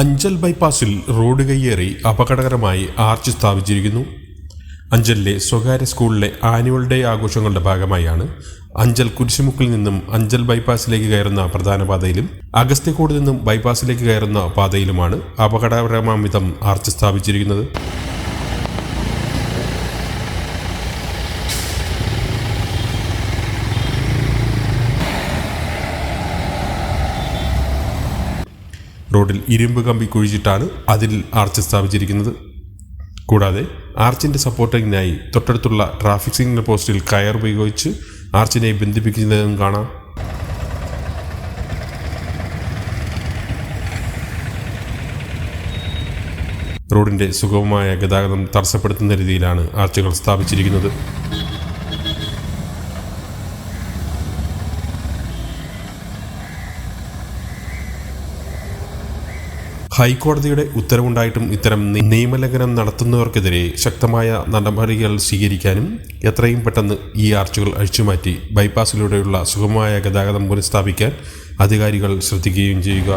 Anchal ബൈപ്പാസിൽ road കയ്യേറി അപകടകരമായി arch സ്ഥാപിച്ചിരിക്കുന്നു. അഞ്ചലിലെ സ്വകാര്യ സ്കൂളിലെ ആനുവൽ ഡേ ആഘോഷങ്ങളുടെ ഭാഗമായാണ് അഞ്ചൽ കുരിശുമുക്കിൽ നിന്നും അഞ്ചൽ ബൈപ്പാസിലേക്ക് കയറുന്ന പ്രധാന പാതയിലും അഗസ്ത്യക്കോട് നിന്നും ബൈപ്പാസിലേക്ക് കയറുന്ന പാതയിലുമാണ് അപകടകരമാംവിധം ആർച്ച് സ്ഥാപിച്ചിരിക്കുന്നത്. റോഡിൽ ഇരുമ്പ് കമ്പി കുഴിച്ചിട്ടാണ് അതിൽ ആർച്ച് സ്ഥാപിച്ചിരിക്കുന്നത്. കൂടാതെ ആർച്ചിന്റെ സപ്പോർട്ടിങ്ങിനായി തൊട്ടടുത്തുള്ള ട്രാഫിക് സിഗ്നൽ പോസ്റ്റിൽ കയർ ഉപയോഗിച്ച് ആർച്ചിനെ ബന്ധിപ്പിക്കുന്നതും കാണാം. റോഡിന്റെ സുഗമമായ ഗതാഗതം തടസ്സപ്പെടുത്തുന്ന രീതിയിലാണ് ആർച്ചുകൾ സ്ഥാപിച്ചിരിക്കുന്നത്. ഹൈക്കോടതിയുടെ ഉത്തരവുണ്ടായിട്ടും ഇത്തരം നിയമലംഘനം നടത്തുന്നവർക്കെതിരെ ശക്തമായ നടപടികൾ സ്വീകരിക്കാനും എത്രയും പെട്ടെന്ന് ഈ ആർച്ചുകൾ അഴിച്ചുമാറ്റി ബൈപ്പാസിലൂടെയുള്ള സുഗമമായ ഗതാഗതം പുനഃസ്ഥാപിക്കാൻ അധികാരികൾ ശ്രദ്ധിക്കുകയും ചെയ്യുക.